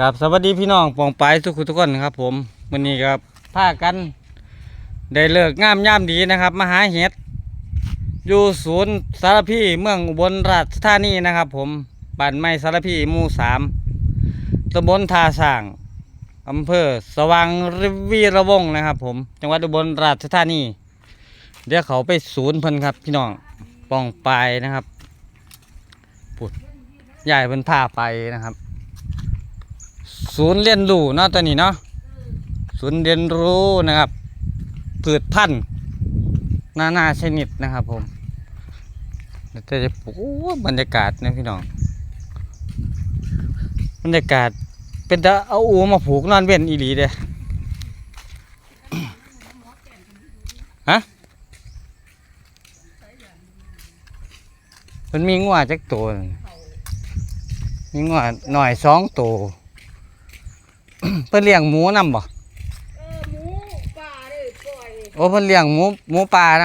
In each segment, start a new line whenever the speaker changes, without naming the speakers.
กับสวัสดีพี่น้องปองปายทุกคนทุกคนครับ ผมวันนี้ครับพากัน ได้เลิกงามย่ามดีนะครับมาหาเห็ดอยู่ศูนย์สารพีเมืองอุบลราชธานีนะครับ ผมบ้านไม้สารพีหมู่สามตำบลท่าสร้างอำเภอสว่างวีระวงนะครับ ผมจังหวัดอุบลราชธานี เดี๋ยวเขาไปศูนย์เพิ่นครับ พี่น้องปองปายนะครับปุดใหญ่เพิ่นพาไปนะครับ ศูนย์เรียนรู้เนาะตัวนี้เนาะศูนย์เรียนรู้นะครับพืชพันธุ์นานาชนิดนะครับผมเดี๋ยวจะโอ้บรรยากาศนะพี่น้อง บรรยากาศเป็นตะเอาอูมาผูกนอนเว้นอีหลีเด้ฮะมันมีงัวจักตัวนั่นมีงัวหน่อยสองตัว เพิ่นเลี้ยงหมูนำบ่
เออหมูป่าเลยปล่อย
โอ้เพิ่นเลี้ยงหมูหมูป่าน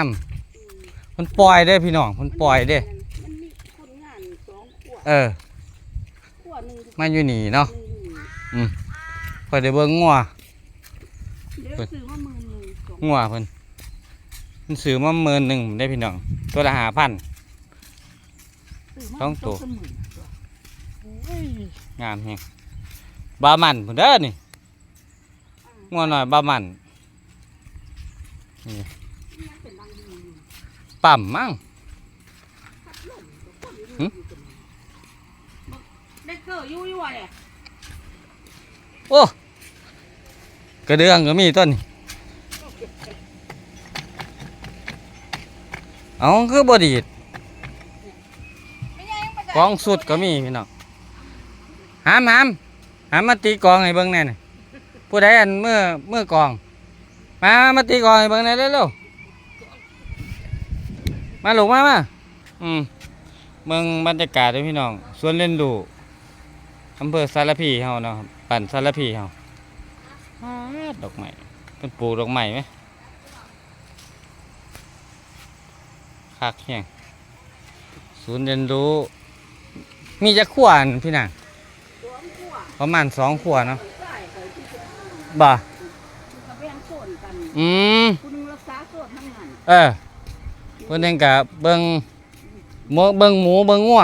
ำเพิ่นปล่อยเด้พี่น้องเพิ่นปล่อยเด้
มันมีคนงานสองขวด
เออ
ขวดหนึ่ง
มาอยู่นี่เนาะ
หนึ่ง
พอยได้เบิ่งงัว
เดี๋ยวซื้อมาหมื่นหนึ่งสอง
งัวเพิ่นเพิ่นซื้อมาหมื่นหนึ่งได้พี่น้อง ตัวละ5,000
ซื้มา
ต้องตัว
สหมื่นตัว
งามแฮง บามันพุ่นเด้อนี่งัวน้อยบามัน
นี่ปั๊
มมั้ง
พัดลมตัวคนอยู่
หึ
อยู่ตรงนี้ได้เกอร์อยู่ยู่ว่ะเนี่ย
โอ้กระเดื่องก็มีต้นเอาคือบ่ดีดกองสุดก็มีพี่น้องหามหาม หามาตีกองให้เบิ่งแน่นผู้ใดอันเมื่อเมื่อกอง มามาตีกองให้เบิ่งแน่เร็วๆมาหลูกมามาอืมเมืองบรรยากาศด้อพี่น้องสวนเล่นดูอำเภอสารพีเฮาเนาะปั่นสารพีเฮาดอกไม้เพิ่นปลูกดอกไม้ไหมคักแฮงศูนย์เรียนรู้ มีจะขวานพี่น่ะ
สวมขวด
ประมาณสองขวเนาะ
ใช่เคยที่จะ
บ่า
กับแบ่งโซนกัน
อืม
คุณรักษาโซนทั้งนั้น
เออเพิ่นเองก็เบิ่งหมูเบิ่งหมูเบิ่งงัว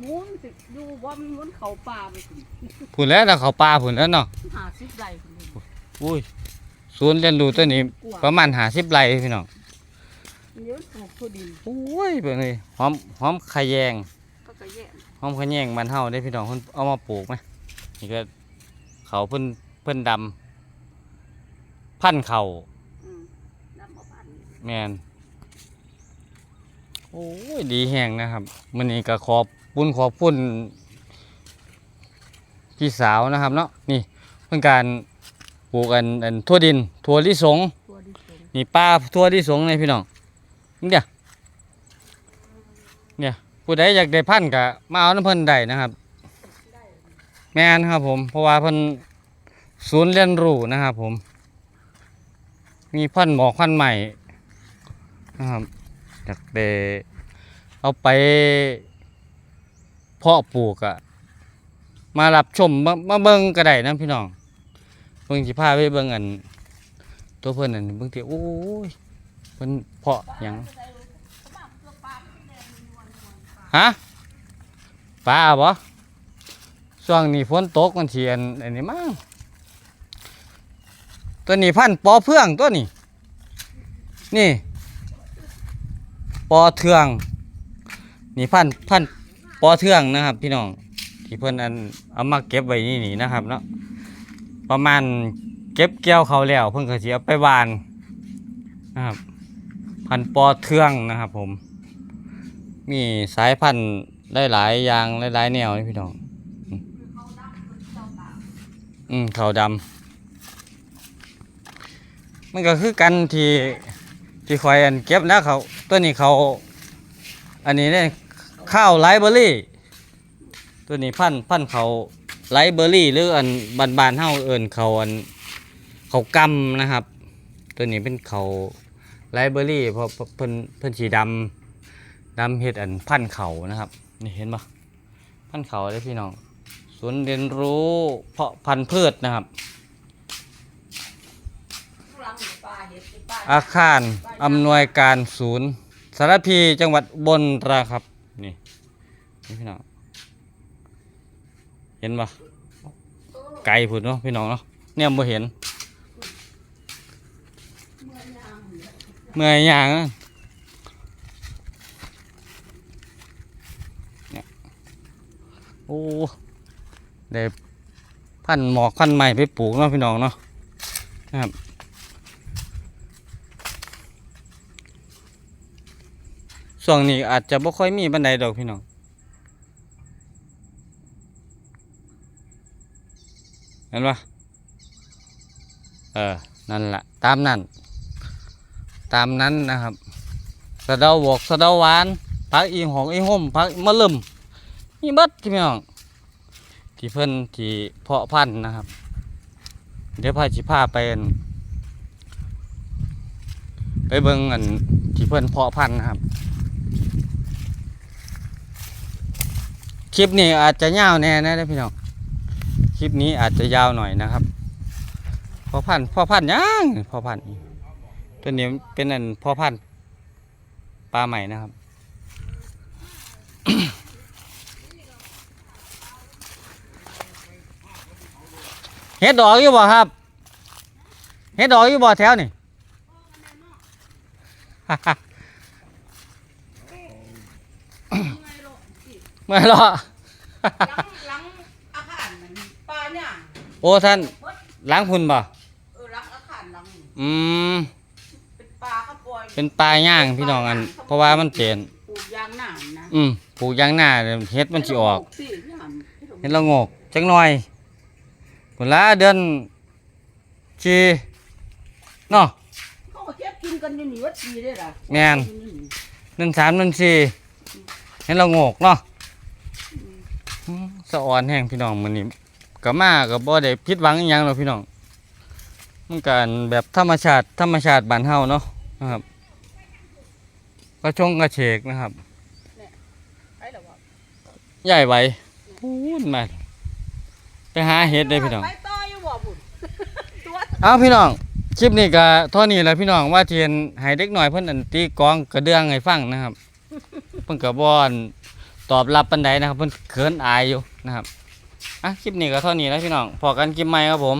หมูมันสิอยู่บ่มันม้วนเขาป่าไปถึง
ผุนแล้วนะเขาปลาผุนแล้วเนาะ
หาสิบไรคนเดียว
อุ้ยศูนย์เรียนรู้ตัวนี้
กลัว
ประมาณ50ไร่พี่น้อง
เดี๋ยวปลูกถั่วดิน
โอ้ยเบิ่งเลยหอมหอมขะแยง
ก็กระแยะ
หอมขะแยงบ้านเฮาได้พี่น้องเพิ่นเอามาปลูกไหมนี่ก็เขาเพิ่นเพิ่นดำพันธุ์เขา
อืมน้ำมะพร้าวนี่
แม่นโอ้ยดีแฮงนะครับมื้อนี้ก็ขอบคุณขอบคุณพี่สาวนะครับเนาะนี่เพิ่นการปลูกอันอันทั่วดินทั่วลิสง
ตัวดิสง
นี่ป้าทั่วลิสงเลยพี่น้องนี่เดียวเนี่ย ผู้ใดอยากได้พันธุ์ก็มาเอาน้ำเพิ่นได้นะครับ แม่นครับผม เพราะว่าเพิ่นศูนย์เรียนรู้นะครับผม มีพันธุ์หมอกพันธุ์ใหม่นะครับอยากได้เอาไปเพาะปลูกอะมารับชมมามาเบิ่งก็ได้นะพี่น้องเบิ่งสิพาไปเบิ่งอัน ตัวเพิ่นนั่นเบิ่งที่โอ้ยเพิ่นเพาะหยัง ฮะปลาบ่ช่วงนี้ฝนตกมันสิอันอันนี้มั้งตัวนี้พันธ์ปอเพื่องตัวนี้ นี่ ปอเทือง นี่พันธ์พันธ์ปอเทืองนะครับ พี่น้อง ที่เพิ่อนอันเอามาเก็บไว้นี่นี่นะครับเนาะ ประมาณเก็บเกี่ยวเขาแล้ว เพิ่อนก็สิเอาไปหวานนะครับ พันธ์ปอเทืองนะครับผม มีสายพันธุ์หลายๆอย่างหลายๆแนวนี่พี่น้อง อืมอืมเขาวดำมันก็คือกันที่ที่คอยอันเก็บนะเขาตัวนี้เขาอันนี้เนี่ยข้าวไลเบอรี่ ตัวนี้พันธุ์พันธุ์เขาไลเบอรี่หรืออันบานๆเฮาเอินเขาอันเขากำนะครับ ตัวนี้เป็นเขาไลเบอรี่เพราะเพราะเพิ่นเพิ่นสีดำ ดำเฮ็ดอันพันเขานะครับ นี่เห็นปะพันเขาเลยพี่น้องสศูนย์เรียนรู้เพาะพันธุ์พืชนะครับ อาคารอำนวยการศูนย์ สารพีจังหวัดบนราครับนี่นี่พี่น้องเห็นปะไกลพุ่นเนาะพี่น้องเนาะเนี่ยบ่เห็น
เมื่อยยาง เมื่
อยอย่างเนี่ย โอ้ได้พันหมอกพันใหม่ไปปลูกเนาะพี่น้องเนาะนะครับช่วงนี้อาจจะบ่ค่อยมีบันไดดอกพี่น้องเห็นปะเออ นั่นแหละ ตามนั้น ตามนั้นนะครับ สะเดาบวกสะเดาหวาน พักอีหองอีห่มพักมะลึม มีเบัดพี่น้องที่เพิ่นที่เพาะพันธุ์นะครับ เดี๋ยวพาชิพาไปไปเบิ่งอันที่เพิ่นเพาะพันธุ์นะครับ คลิปนี้อาจจะยาวแน่นะเด้พี่น้องคลิปนี้อาจจะยาวหน่อยนะครับเพาะพันธุ์เพาะพันธุ์ยังเพาะพันธุ์ตัวนี้เป็นอันพ่อพันธุ์ปลาใหม่นะครับ เฮ็ดดอกอยู่บ่ครับเฮ็ดดอกอยู่บ่แถวนี่
เมื่อยโลดสิ
เมื่อรอ
หลังหลังอาคารมันปลาเนี่ย
โอ้ท่านล้างพุ่นบ่
เออหลังอาคารหลังนี่
อืม
เป็นปลาเขาปล่อย
เป็นปลาย่างพี่น้องอัน เพราะว่ามันเป็น
ปลูกยางหนามนะ
อืมปลูกยางหน้าเดี๋ยวเฮ็ดมันสิออก
สิยาม
เฮ็ดละโงกจังหน่อย พุ่นละเดือนชีเนาะ
เขาก็เก็บกินกันอยู่นี่วัดดีได้ล่ะ
แม่นเดือนสามเดือนสี่เห็นเราโงกเนาะอืมสะอ่อนแห้งพี่น้องมันนี่ก็มาก็บ่ได้ผิดหวังอหยังหรอกพี่น้องมันการแบบธรรมชาติธรรมชาติบ้านเฮาเนาะนะครับกระชงกระเฉกนะครับ
ไอ้ละวะ
ใหญ่ไว้พูดมา ไปหาเห็ดได้พี่น้อง
ไปต่ออยู่บ่บุญตัว
เอาพี่น้อง คลิปนี้ก็เท่านี้แหละพี่น้องว่าเทียนให้เด็กหน่อยเพิ่นอันตีกลองกระเดื่องให้ฟังนะครับ เพิ่นก็บ่อนตอบรับปานใดนะครับ เพิ่นเขินอายอยู่นะครับ อะคลิปนี้ก็เท่านี้แล้วพี่น้องพอกันคลิปใหม่ครับผม